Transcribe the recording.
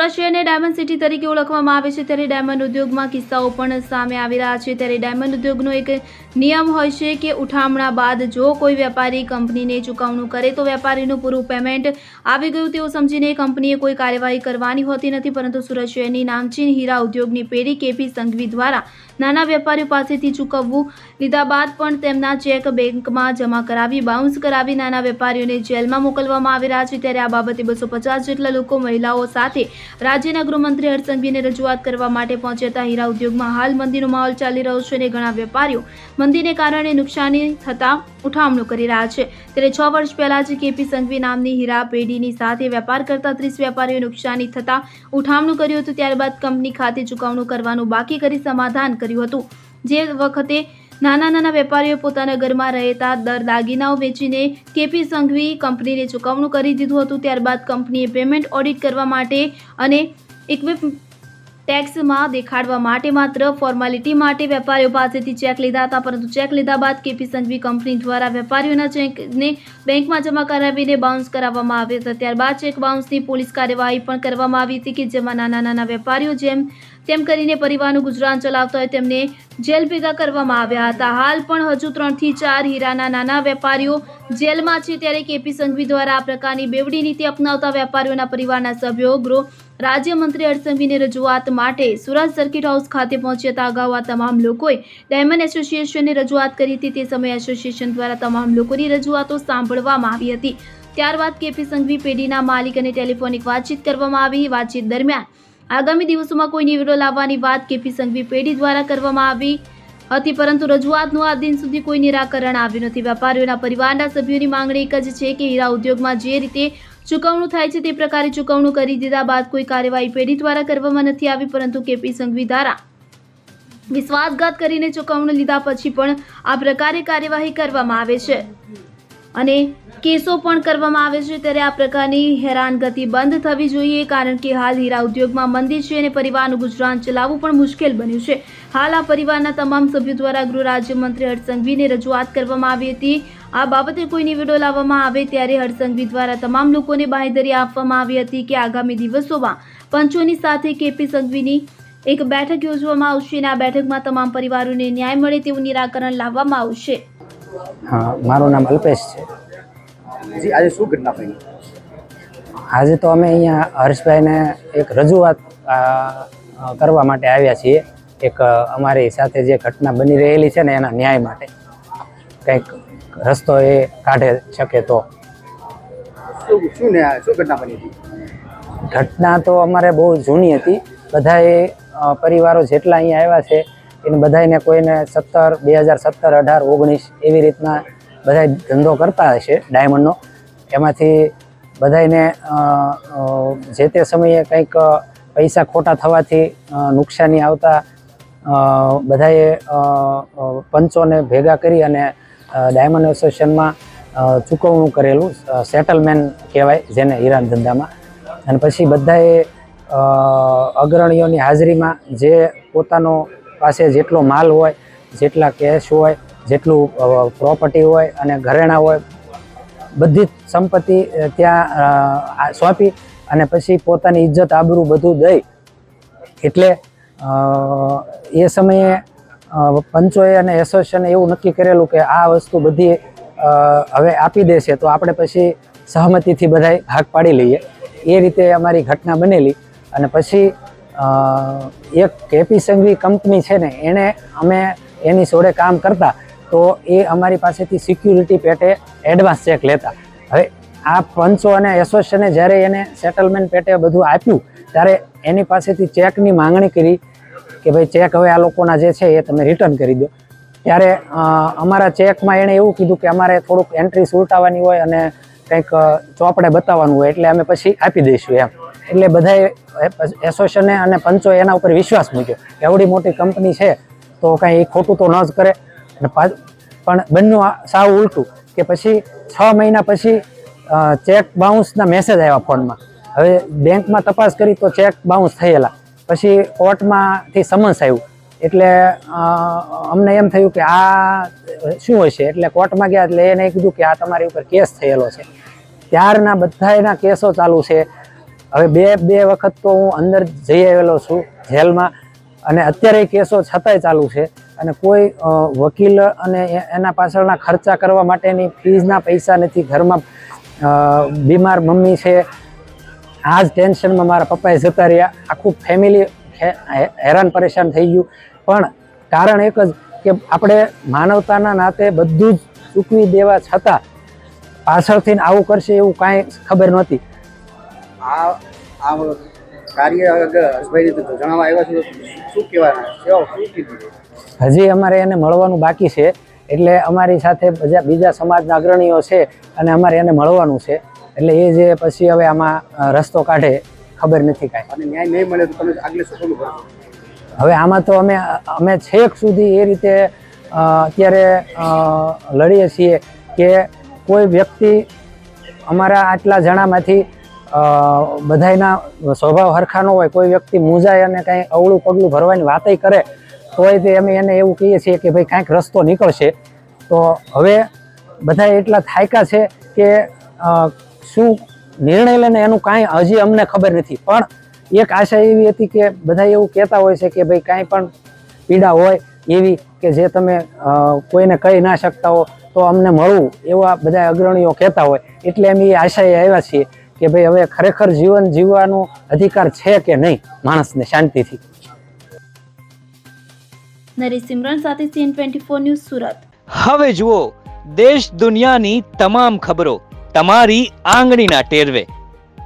સુરત શહેરને diamond city તરીકે ઓળખવામાં આવે છે. ત્યારે ડાયમંડ ઉદ્યોગમાં કિસ્સાઓ પણ સામે આવી રહ્યા છે. ત્યારે ડાયમંડ ઉદ્યોગનો એક નિયમ હોય છે કે ઉઠામણા બાદ જો કોઈ વેપારી કંપનીને ચૂકવણું કરે તો વેપારીનું પૂરું પેમેન્ટ આવી ગયું તેવું સમજીને કંપનીએ કોઈ કાર્યવાહી કરવાની હોતી નથી. પરંતુ સુરત નામચીન હીરા ઉદ્યોગની પેઢી કેપી સંઘવી દ્વારા નાના વેપારીઓ પાસેથી ચૂકવવું લીધા બાદ પણ તેમના ચેક બેંકમાં જમા કરાવી, બાઉન્સ કરાવી નાના વેપારીઓને જેલમાં મોકલવામાં આવી રહ્યા છે. ત્યારે આ બાબતે બસો પચાસ જેટલા લોકો મહિલાઓ સાથે રાજ્યના ગૃહમંત્રી હરસંઘવીને રજૂઆત કરવા માટે પહોંચ્યા હીરા ઉદ્યોગમાં હાલ મંદીનો માહોલ ચાલી રહ્યો છે અને ઘણા વેપારીઓ મંદીને કારણે નુકસાની થતા ઉઠામણું કરી રહ્યા છે. ત્યારે છ વર્ષ પહેલા જ કેપી સંઘવી નામની હીરા પેઢીની સાથે વેપાર કરતા ત્રીસ વેપારીઓએ નુકસાની થતા ઉઠામણું કર્યું હતું. ત્યારબાદ કંપની ખાતે ચૂકવણું કરવાનું બાકી કરી સમાધાન કર્યું હતું. જે વખતે નાના નાના વેપારીઓ પોતાના ઘરમાં રહેતા દર દાગીનાઓ વેચીને કેપી સંઘવી કંપનીને ચૂકવણું કરી દીધું હતું. ત્યારબાદ કંપનીએ પેમેન્ટ ઓડિટ કરવા માટે અને ઇક્વિપ ટેક્સમાં દેખાડવા માટે માત્ર ફોર્માલિટી માટે વેપારીઓ પાસેથી ચેક લીધા હતા, પરંતુ ચેક લીધા બાદ કેપી સંઘવી કંપની દ્વારા વેપારીઓના ચેકને બેંકમાં જમા કરાવીને બાઉન્સ કરાવવામાં આવ્યા હતા. ત્યારબાદ ચેક બાઉન્સની પોલીસ કાર્યવાહી પણ કરવામાં આવી હતી કે જેમાં નાના નાના વેપારીઓ જેમ તેમ કરીને પરિવારનું ગુજરાન ચલાવતા હોય તેમને જેલ ભેગા કરવામાં આવ્યા હતા. હાલ પણ હજુ ત્રણથી ચાર હીરાના નાના વેપારીઓ જેલમાં છે ત્યારે કેપી સંઘવી દ્વારા આ પ્રકારની બેવડી નીતિ અપનાવતા વેપારીઓના પરિવારના સભ્યો, ગૃહ રાજ્યમંત્રી હર્ષસંઘવીને રજૂઆત માટે સુરત સર્કિટ હાઉસ ખાતે પહોંચ્યા હતા. અગાઉ આ તમામ લોકોએ ડાયમંડ એસોસિએશનને રજૂઆત કરી હતી. તે સમયે એસોસિએશન દ્વારા તમામ લોકોની રજૂઆતો સાંભળવામાં આવી હતી. ત્યારબાદ કેપી સંઘવી પેઢીના માલિક અને ટેલિફોનિક વાતચીત કરવામાં આવી. વાતચીત દરમિયાન આગામી દિવસોમાં કોઈ નિવેડો લાવવાની વાત કેપી સંઘવી પેઢી દ્વારા કરવામાં આવી હતી. પરંતુ રજૂઆતનું આ દિન સુધી કોઈ નિરાકરણ આવ્યું નથી. વેપારીઓના પરિવારના સભ્યોની માંગણી એક જ છે કે હીરા ઉદ્યોગમાં જે રીતે ચૂકવણું થાય છે તે પ્રકારે ચૂકવણું કરી દીધા બાદ કોઈ કાર્યવાહી પેઢી દ્વારા કરવામાં નથી આવી, પરંતુ કેપી સંઘવી દ્વારા વિશ્વાસઘાત કરીને ચૂકવણું લીધા પછી પણ આ પ્રકારે કાર્યવાહી કરવામાં આવે છે. અને કેસો પણ કરવામાં આવે છે ત્યારે આ પ્રકારની હેરાનગતિ બંધ થવી જોઈએ, કારણ કે હાલ હીરા ઉદ્યોગમાં મંદી છે અને પરિવારનું ગુજરાન ચલાવવું પણ મુશ્કેલ બન્યું છે. હાલ આ પરિવારના તમામ સભ્યો દ્વારા ગૃહ રાજ્યમંત્રી હર્ષ રજૂઆત કરવામાં આવી હતી. આ બાબતે કોઈ નિવેડો લાવવામાં આવે ત્યારે હરસંઘવી દ્વારા તમામ લોકોને બાંહેધરી આપવામાં આવી હતી કે આગામી દિવસોમાં પંચોની સાથે કેપી સંઘવીની એક બેઠક યોજવામાં આવશે અને આ બેઠકમાં તમામ પરિવારોને ન્યાય મળે તેવું નિરાકરણ લાવવામાં આવશે. હા મારું નામ અલ્પેશ છે. જી આજે શું ઘટના બની? આજે તો અમે અહીંયા હર્ષભાઈને એક રજૂઆત કરવા માટે આવ્યા છીએ. એક અમારી સાથે જે ઘટના બની રહેલી છે ને એના ન્યાય માટે. કંઈક રસ્તો એ કાઢે શકે તો. શું શું ઘટના બની હતી? ઘટના તો અમારે બહુ જૂની હતી. બધાએ પરિવારો જેટલા અહીંયા આવ્યા છે એને બધાને કોઈને સત્તર, બે હજાર સત્તર, અઢાર, ઓગણીસ એવી રીતના બધા ધંધો કરતા હશે, ડાયમંડનો. એમાંથી બધાને જે તે સમયે કંઈક પૈસા ખોટા થવાથી નુકસાની આવતા બધાએ પંચોને ભેગા કરી અને ડાયમંડ એસોસિએશનમાં ચૂકવણું કરેલું સેટલમેન્ટ કહેવાય જેને હીરાન ધંધામાં. અને પછી બધાએ અગ્રણીઓની હાજરીમાં જે પોતાનો પાસે જેટલો માલ હોય, જેટલા કેશ હોય, જેટલું પ્રોપર્ટી હોય અને ઘરેણાં હોય, બધી જ સંપત્તિ ત્યાં સોંપી અને પછી પોતાની ઇજ્જત, આબરૂ બધું દઈ. એટલે એ સમયે પંચોએ અને એસોસિએશને એવું નક્કી કરેલું કે આ વસ્તુ બધી હવે આપી દેશે તો આપણે પછી સહમતિથી બધાય ભાગ પાડી લઈએ. એ રીતે અમારી ઘટના બનેલી અને પછી એક કેપી સંઘવી કંપની છે ને એણે અમે એની જોડે કામ કરતા, તો એ અમારી પાસેથી સિક્યુરિટી પેટે એડવાન્સ ચેક લેતા. હવે આ પંચો અને એસોસિએશને જ્યારે એને સેટલમેન્ટ પેટે બધું આપ્યું, ત્યારે એની પાસેથી ચેકની માંગણી કરી કે ભાઈ ચેક હવે આ લોકોના જે છે એ તમે રિટર્ન કરી દો. ત્યારે અમારા ચેકમાં એણે એવું કીધું કે અમારે થોડુંક એન્ટ્રી સુલટાવવાની હોય અને કંઈક ચોપડે બતાવવાનું હોય એટલે અમે પછી આપી દઈશું એમ. એટલે બધાએ એસોસિએશને અને પંચો એના ઉપર વિશ્વાસ મૂક્યો કે આવડી મોટી કંપની છે તો કાંઈ ખોટું તો ન જ કરે. અને પણ બંને સાવ ઉલટું કે પછી છ મહિના પછી ચેક બાઉન્સના મેસેજ આવ્યા ફોનમાં. હવે બેંકમાં તપાસ કરી તો ચેક બાઉન્સ થયેલા. પછી કોર્ટમાંથી સમન્સ આવ્યું. એટલે અમને એમ થયું કે આ શું હશે? એટલે કોર્ટમાં ગયા એટલે એને કીધું કે આ તમારી ઉપર કેસ થયેલો છે. ત્યારના બધા એના કેસો ચાલુ છે. હવે બે બે વખત તો હું અંદર જઈ આવેલો છું જેલમાં અને અત્યારે કેસો છતાંય ચાલુ છે. અને કોઈ વકીલ અને એના પાછળના ખર્ચા કરવા માટેની ફીઝના પૈસા નથી. ઘરમાં બીમાર મમ્મી છે. આ જ ટેન્શનમાં મારા પપ્પાએ જતા રહ્યા. આખું ફેમિલી હેરાન પરેશાન થઈ ગયું. પણ કારણ એક જ કે આપણે માનવતાના નાતે બધું જ ચૂકવી દેવા છતાં પાછળથી આવું કરશે એવું કાંઈ ખબર નહોતી. આ આ કાર્ય હર્ષભાઈ જણાવવા આવ્યા છો શું કહેવાના? શું કીધું? હજી અમારે એને મળવાનું બાકી છે એટલે અમારી સાથે બીજા બીજા સમાજના અગ્રણીઓ છે અને અમારે એને મળવાનું છે એટલે એ જે પછી હવે આમાં રસ્તો કાઢે ખબર નથી કાંઈ. અને ન્યાય નહીં મળે તો તમે આગળ શું કરવું? હવે આમાં તો અમે અમે છેક સુધી એ રીતે અત્યારે લડીએ છીએ કે કોઈ વ્યક્તિ અમારા આટલા જણામાંથી બધાયના સ્વભાવ હરખા ન હોય, કોઈ વ્યક્તિ મૂંઝાય અને કાંઈ અવળું પગલું ભરવાની વાતય કરે, તોય તે અમે એને એવું કહીએ છીએ કે ભાઈ કાંઈક રસ્તો નીકળશે. તો હવે બધા એટલા થાયકા છે કે શું નિર્ણય લઈને એનું કાંઈ હજી અમને ખબર નથી. પણ એક આશા એવી હતી કે બધા એવું કહેતા હોય છે કે ભાઈ કાંઈ પણ પીડા હોય એવી કે જે તમે કોઈને કહી ના શકતા હો તો અમને મળવું એવા બધા અગ્રણીઓ કહેતા હોય. એટલે અમે એ આશાએ આવ્યા છીએ કે ભાઈ હવે ખરેખર જીવન જીવવાનો અધિકાર છે કે નહીં માણસને શાંતિથી? નરી સિમરન સાથે C N twenty four news Surat. હવે જુઓ દેશ દુનિયાની તમામ ખબરો તમારી આંગળીના ટેરવે.